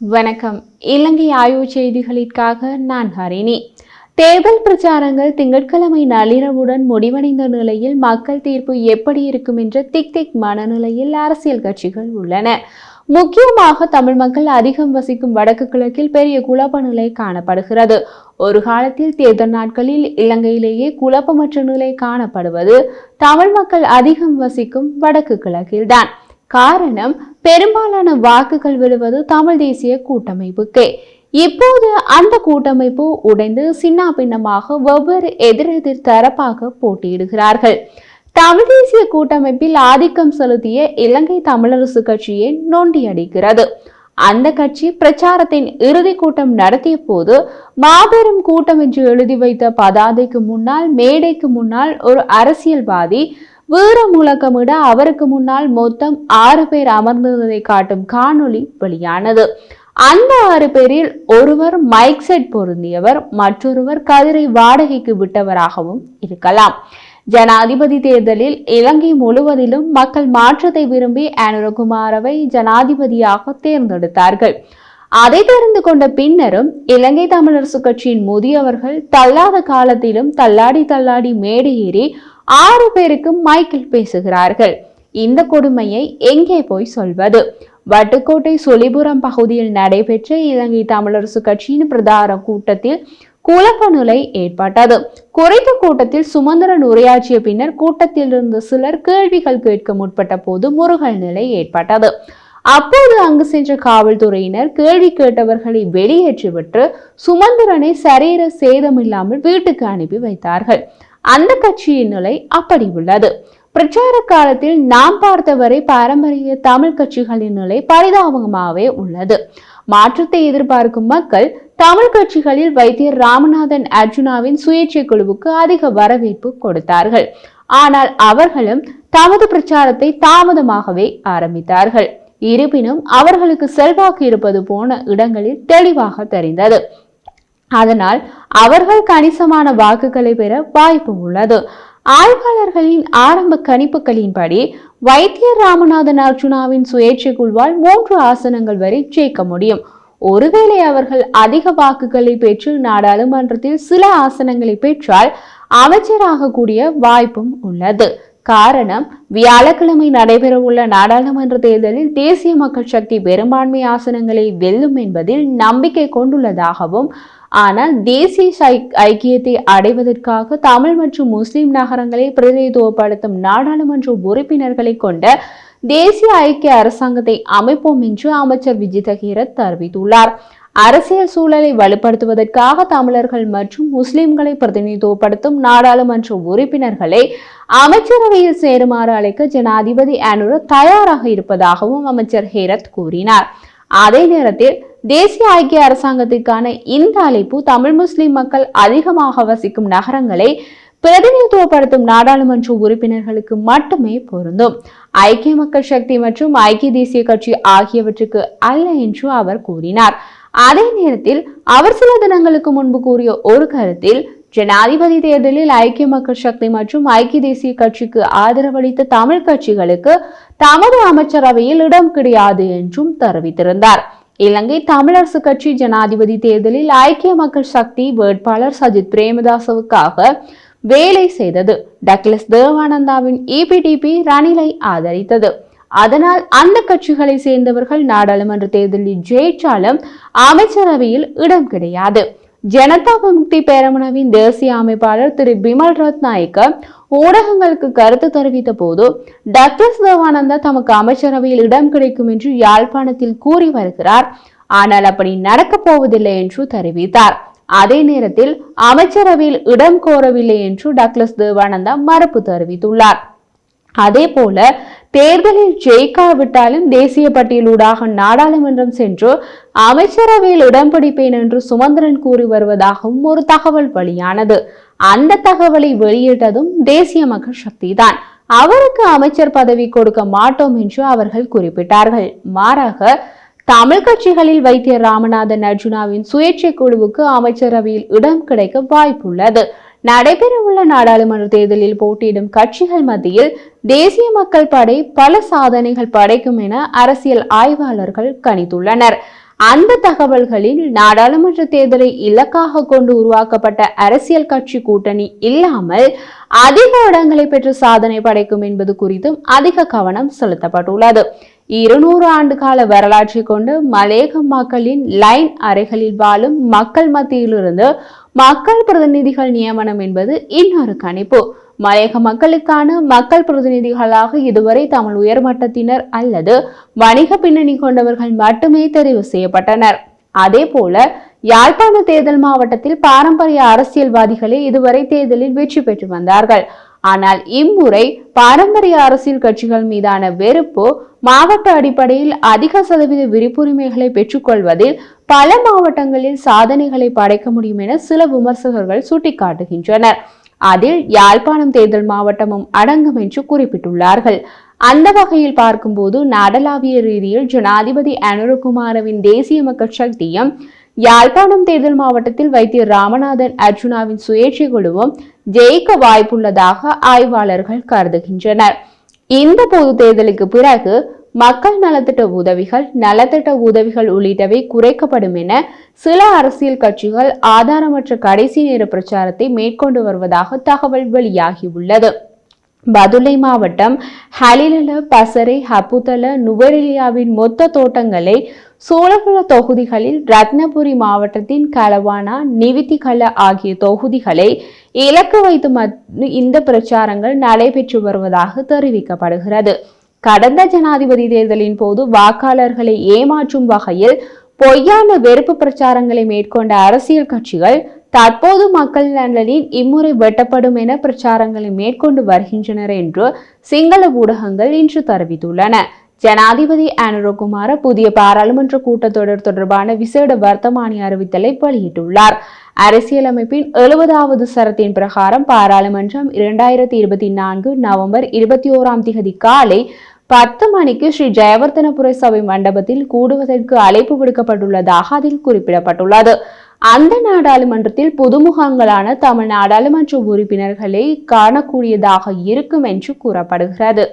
வணக்கம். இலங்கை ஆய்வு செய்திகளுக்காக நான் ஹரிணி. தேர்தல் பிரச்சாரங்கள் திங்கட்கிழமை நள்ளிரவுடன் முடிவடைந்த நிலையில் மக்கள் தீர்ப்பு எப்படி இருக்கும் என்ற திக் திக் மனநிலையில் அரசியல் கட்சிகள் உள்ளன. முக்கியமாக தமிழ் மக்கள் அதிகம் வசிக்கும் வடக்கு கிழக்கில் பெரிய குழப்ப நிலை காணப்படுகிறது. ஒரு காலத்தில் தேர்தல் நாட்களில் இலங்கையிலேயே குழப்பமற்ற நிலை காணப்படுவது தமிழ் மக்கள் அதிகம் வசிக்கும் வடக்கு கிழக்கில்தான். காரணம் பெரும்பாலான வாக்குகள் விழுவது தமிழ் தேசிய கூட்டமைப்புக்கே. இப்போது அந்த கூட்டமைப்பு உடைந்து சின்ன பின்னமாக வெவ்வேறு எதிரெதிர் தரப்பாக போட்டியிடுகிறார்கள். தமிழ் தேசிய கூட்டமைப்பில் ஆதிக்கம் செலுத்திய இலங்கை தமிழரசு கட்சியை நொண்டியடிக்கிறது அந்த கட்சி பிரச்சாரத்தின் இறுதி கூட்டம் நடத்திய போது மாபெரும் கூட்டம் என்று எழுதி வைத்த பதாதைக்கு முன்னால் மேடைக்கு முன்னால் ஒரு அரசியல்வாதி வீர முழக்கமிட அவருக்கு முன்னால் மொத்தம் ஆறு பேர் அமர்ந்ததை காட்டும் காணொளி வெளியானது. அந்த ஆறு பேரில் ஒருவர் மைக் செட் பொருந்தியவர் மற்றொருவர் கதிரை வாடகைக்கு விட்டவராகவும் இருக்கலாம். ஜனாதிபதி தேர்தலில் இலங்கை முழுவதிலும் மக்கள் மாற்றத்தை விரும்பி அனுரகுமாரவை ஜனாதிபதியாக தேர்ந்தெடுத்தார்கள். அதை தெரிந்து கொண்ட பின்னரும் இலங்கை தமிழரசு கட்சியின் முதியவர்கள் தள்ளாத காலத்திலும் தள்ளாடி தள்ளாடி மேடை ஏறி ஆறு பேருக்கு மைக்கில் பேசுகிறார்கள். இந்த கொடுமையை எங்கே போய் சொல்வது? வட்டுக்கோட்டை சொலிபுரம் பகுதியில் நடைபெற்ற இலங்கை தமிழரசு கட்சியின் பிரதான கூட்டத்தில் குழப்ப நிலை ஏற்பட்டது. குறைந்த கூட்டத்தில் சுமந்திரன் உரையாற்றிய பின்னர் கூட்டத்தில் இருந்த சிலர் கேள்விகள் கேட்க முற்பட்ட போது முருகல் நிலை ஏற்பட்டது. அப்போது அங்கு சென்ற காவல்துறையினர் கேள்வி கேட்டவர்களை வெளியேற்றிவிட்டு சுமந்திரனை சரீர சேதமில்லாமல் வீட்டுக்கு அனுப்பி வைத்தார்கள். அந்த கட்சியின் நிலை அப்படி உள்ளது. பிரச்சார காலத்தில் நாம் பார்த்தவரை பாரம்பரிய தமிழ் கட்சிகளின் நிலை பரிதாபமாகவே உள்ளது. மாற்றத்தை எதிர்பார்க்கும் மக்கள் தமிழ் கட்சிகளில் வைத்தியர் ராமநாதன் அர்ஜுனாவின் சுயேட்சை குழுவுக்கு அதிக வரவேற்பு கொடுத்தார்கள். ஆனால் அவர்களும் தமது பிரச்சாரத்தை தாமதமாகவே ஆரம்பித்தார்கள். இருப்பினும் அவர்களுக்கு செல்வாக்கு இருப்பது போன இடங்களில் தெளிவாக தெரிந்தது. அதனால் அவர்கள் கணிசமான வாக்குகளை பெற வாய்ப்பு உள்ளது. ஆய்வாளர்களின் ஆரம்ப கணிப்புகளின்படி வைத்தியர் ராமநாதன் அர்ஜுனாவின் சுயேட்சை குழுவால் மூன்று ஆசனங்கள் வரை ஜெயிக்க முடியும். ஒருவேளை அவர்கள் அதிக வாக்குகளை பெற்று நாடாளுமன்றத்தில் சில ஆசனங்களை பெற்றால் அமைச்சராகக்கூடிய வாய்ப்பும் உள்ளது. காரணம் வியாழக்கிழமை நடைபெறவுள்ள நாடாளுமன்ற தேர்தலில் தேசிய மக்கள் சக்தி பெரும்பான்மை ஆசனங்களை வெல்லும் என்பதில் நம்பிக்கை கொண்டுள்ளதாகவும் ஆனால் தேசிய ஐக்கியத்தை அடைவதற்காக தமிழ் மற்றும் முஸ்லிம் நகரங்களை பிரதிநிதித்துவப்படுத்தும் நாடாளுமன்ற உறுப்பினர்களை கொண்ட தேசிய ஐக்கிய அரசாங்கத்தை அமைப்போம் என்று அமைச்சர் விஜித ஹீரத் தெரிவித்துள்ளார். அரசியல் சூழலை வலுப்படுத்துவதற்காக தமிழர்கள் மற்றும் முஸ்லிம்களை பிரதிநிதித்துவப்படுத்தும் நாடாளுமன்ற உறுப்பினர்களை அமைச்சரவையில் சேருமாறு அழைக்க ஜனாதிபதி அனுர தயாராக இருப்பதாகவும் அமைச்சர் ஹேரத் கூறினார். அதே நேரத்தில் தேசிய ஐக்கிய அரசாங்கத்திற்கான இந்த அழைப்பு தமிழ் முஸ்லிம் மக்கள் அதிகமாக வசிக்கும் நகரங்களை பிரதிநிதித்துவப்படுத்தும் நாடாளுமன்ற உறுப்பினர்களுக்கு மட்டுமே பொருந்தும். ஐக்கிய மக்கள் சக்தி மற்றும் ஐக்கிய தேசிய கட்சி ஆகியவற்றுக்கு அல்ல என்று அவர் கூறினார். அதே நேரத்தில் அவர் சில தினங்களுக்கு முன்பு கூறிய ஒரு கருத்தில் ஜனாதிபதி தேர்தலில் ஐக்கிய மக்கள் சக்தி மற்றும் ஐக்கிய தேசிய கட்சிக்கு ஆதரவளித்த தமிழ் கட்சிகளுக்கு தமது அமைச்சரவையில் இடம் கிடையாது என்றும் தெரிவித்திருந்தார். இலங்கை தமிழரசு கட்சி ஜனாதிபதி தேர்தலில் ஐக்கிய மக்கள் சக்தி வேட்பாளர் சஜித் பிரேமதாசவுக்காக வேலை செய்தது. டக்ளஸ் தேவானந்தாவின் இபிடிபி ரணிலை ஆதரித்தது. அதனால் அந்த கட்சிகளை சேர்ந்தவர்கள் நாடாளுமன்ற தேர்தலில் ஜெயிச்சாலும் அமைச்சரவையில் இடம் கிடையாது. ஜனதா விமுக்தி பேரமுனவின் தேசிய அமைப்பாளர் திரு பிமல் ரத்நாயக்க ஊடகங்களுக்கு கருத்து தெரிவித்த போது டக்ளஸ் தேவானந்தா தமக்கு அமைச்சரவையில் இடம் கிடைக்கும் என்று யாழ்ப்பாணத்தில் கூறி வருகிறார். ஆனால் அப்படி நடக்கப் போவதில்லை என்று தெரிவித்தார். அதே நேரத்தில் அமைச்சரவையில் இடம் கோரவில்லை என்று டக்ளஸ் தேவானந்தா மறுப்பு தெரிவித்துள்ளார். அதே போல தேர்தலில் ஜெயிக்காவிட்டாலும் தேசிய பட்டியலூடாக நாடாளுமன்றம் சென்று அமைச்சரவையில் இடம் பிடிப்பேன் என்று சுமந்திரன் கூறி வருவதாகவும் ஒரு தகவல் வெளியானது. அந்த தகவலை வெளியிட்டதும் தேசிய மக்கள் சக்தி தான் அவருக்கு அமைச்சர் பதவி கொடுக்க மாட்டோம் என்று அவர்கள் குறிப்பிட்டார்கள். மாறாக தமிழ் கட்சிகளில் வைத்திய ராமநாதன் அர்ஜுனாவின் சுயேட்சை குழுவுக்கு அமைச்சரவையில் இடம் கிடைக்க வாய்ப்புள்ளது. நடைபெறவுள்ள நாடாளுமன்ற தேர்தலில் போட்டியிடும் கட்சிகள் மத்தியில் தேசிய மக்கள் படை பல சாதனைகள் படைக்கும் என அரசியல் ஆய்வாளர்கள் கணித்துள்ளனர். அந்த தகவல்களில் நாடாளுமன்ற தேர்தலை இலக்காக கொண்டு உருவாக்கப்பட்ட அரசியல் கட்சி கூட்டணி இல்லாமல் அதிக இடங்களை பெற்று சாதனை படைக்கும் என்பது குறித்தும் அதிக கவனம் செலுத்தப்பட்டுள்ளது. இருநூறு ஆண்டு கால வரலாற்றை கொண்டு மலேக மக்களின் லைன் அறைகளில் வாழும் மக்கள் மத்தியிலிருந்து மக்கள் பிரதிநிதிகள் நியமனம் என்பது இன்னொரு கணிப்பு. மலையக மக்களுக்கான மக்கள் பிரதிநிதிகளாக இதுவரை தமிழ் உயர்மட்டத்தினர் அல்லது வணிக பின்னணி கொண்டவர்கள் மட்டுமே தெரிவு செய்யப்பட்டனர். அதே போல யாழ்ப்பாண தேர்தல் மாவட்டத்தில் பாரம்பரிய அரசியல்வாதிகளே இதுவரை தேர்தலில் வெற்றி பெற்று வந்தார்கள். ஆனால் இம்முறை பாரம்பரிய அரசியல் கட்சிகள் மீதான வெறுப்பு மாவட்ட அடிப்படையில் அதிக சதவீத விருப்புரிமைகளை பெற்றுக்கொள்வதில் பல மாவட்டங்களில் சாதனைகளை படைக்க முடியும் என சில விமர்சகர்கள் சுட்டிக்காட்டுகின்றனர். அதில் யாழ்ப்பாணம் தேர்தல் மாவட்டமும் அடங்கும் என்று குறிப்பிட்டுள்ளார்கள். அந்த வகையில் பார்க்கும்போது நாடளாவிய ரீதியில் ஜனாதிபதி அனுரகுமாரவின் தேசிய மக்கள் சக்தியும் யாழ்ப்பாணம் தேர்தல் மாவட்டத்தில் வைத்தியர் ராமநாதன் அர்ஜுனாவின் சுயேட்சை குழுவும் ஜெயிக்க வாய்ப்புள்ளதாக ஆய்வாளர்கள் கருதுகின்றனர். இந்த பொது தேர்தலுக்கு பிறகு மக்கள் நலத்திட்ட உதவிகள் நலத்திட்ட உதவிகள் உள்ளிட்டவை குறைக்கப்படும் என சில அரசியல் கட்சிகள் ஆதாரமற்ற கடைசி நேர பிரச்சாரத்தை மேற்கொண்டு வருவதாக தகவல் வெளியாகியுள்ளது. பதுளை மாவட்டம் ஹலிலல பசரை ஹப்புதல நுவரெலியாவின் மொத்த தோட்டங்களை சோழகுல தொகுதிகளில் ரத்னபுரி மாவட்டத்தின் கலவானா நிவித்திகல ஆகிய தொகுதிகளை இலக்கு வைத்து இந்த பிரச்சாரங்கள் நடைபெற்று வருவதாக தெரிவிக்கப்படுகிறது. கடந்த ஜனாதிபதி தேர்தலின் போது வாக்காளர்களை ஏமாற்றும் வகையில் பொய்யான வெறுப்பு பிரச்சாரங்களை மேற்கொண்ட அரசியல் கட்சிகள் தற்போது மக்கள் நலனில் இம்முறை வெட்டப்படும் என பிரச்சாரங்களை மேற்கொண்டு வருகின்றனர் என்று சிங்கள ஊடகங்கள் இன்று தெரிவித்துள்ளன. ஜனாதிபதி அனுரகுமார புதிய பாராளுமன்ற கூட்டத்தொடர் தொடர்பான விசேட வர்த்தமானி அறிவித்தலை வெளியிட்டுள்ளார். அரசியலமைப்பின் எழுபதாவது சரத்தின் பிரகாரம் பாராளுமன்றம் இரண்டாயிரத்தி இருபத்தி நான்கு நவம்பர் இருபத்தி ஓராம் திகதி காலை பத்து மணிக்கு ஸ்ரீ ஜெயவர்தனபுர சபை மண்டபத்தில் கூடுவதற்கு அழைப்பு விடுக்கப்பட்டுள்ளதாக அதில் குறிப்பிடப்பட்டுள்ளது. அந்த நாடாளுமன்றத்தில் புதுமுகங்களான தமிழ் நாடாளுமன்ற உறுப்பினர்களை காணக்கூடியதாக இருக்கும் என்று கூறப்படுகிறது.